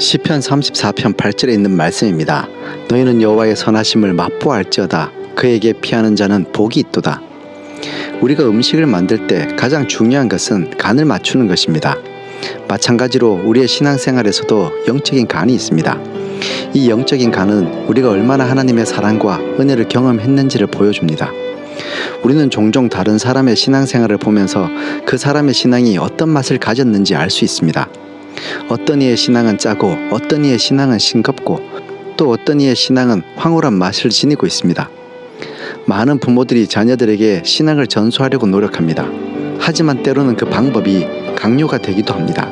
시편 34편 8절에 있는 말씀입니다. 너희는 여호와의 선하심을 맛보알지어다. 그에게 피하는 자는 복이 있도다. 우리가 음식을 만들 때 가장 중요한 것은 간을 맞추는 것입니다. 마찬가지로 우리의 신앙생활에서도 영적인 간이 있습니다. 이 영적인 간은 우리가 얼마나 하나님의 사랑과 은혜를 경험했는지를 보여줍니다. 우리는 종종 다른 사람의 신앙생활을 보면서 그 사람의 신앙이 어떤 맛을 가졌는지 알 수 있습니다. 어떤 이의 신앙은 짜고 어떤 이의 신앙은 싱겁고 또 어떤 이의 신앙은 황홀한 맛을 지니고 있습니다. 많은 부모들이 자녀들에게 신앙을 전수하려고 노력합니다. 하지만 때로는 그 방법이 강요가 되기도 합니다.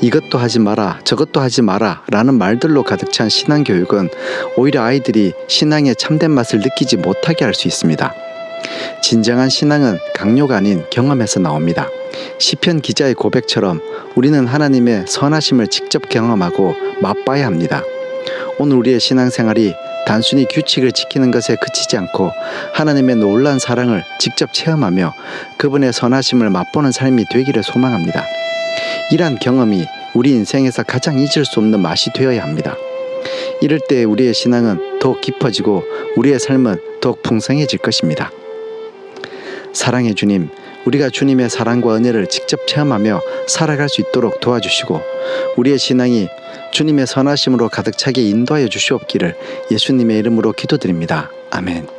이것도 하지 마라, 저것도 하지 마라 라는 말들로 가득 찬 신앙 교육은 오히려 아이들이 신앙의 참된 맛을 느끼지 못하게 할 수 있습니다. 진정한 신앙은 강요가 아닌 경험에서 나옵니다. 시편 기자의 고백처럼 우리는 하나님의 선하심을 직접 경험하고 맛봐야 합니다. 오늘 우리의 신앙생활이 단순히 규칙을 지키는 것에 그치지 않고 하나님의 놀란 사랑을 직접 체험하며 그분의 선하심을 맛보는 삶이 되기를 소망합니다. 이러한 경험이 우리 인생에서 가장 잊을 수 없는 맛이 되어야 합니다. 이럴 때 우리의 신앙은 더욱 깊어지고 우리의 삶은 더욱 풍성해질 것입니다. 사랑의 주님, 우리가 주님의 사랑과 은혜를 직접 체험하며 살아갈 수 있도록 도와주시고 우리의 신앙이 주님의 선하심으로 가득 차게 인도하여 주시옵기를 예수님의 이름으로 기도드립니다. 아멘.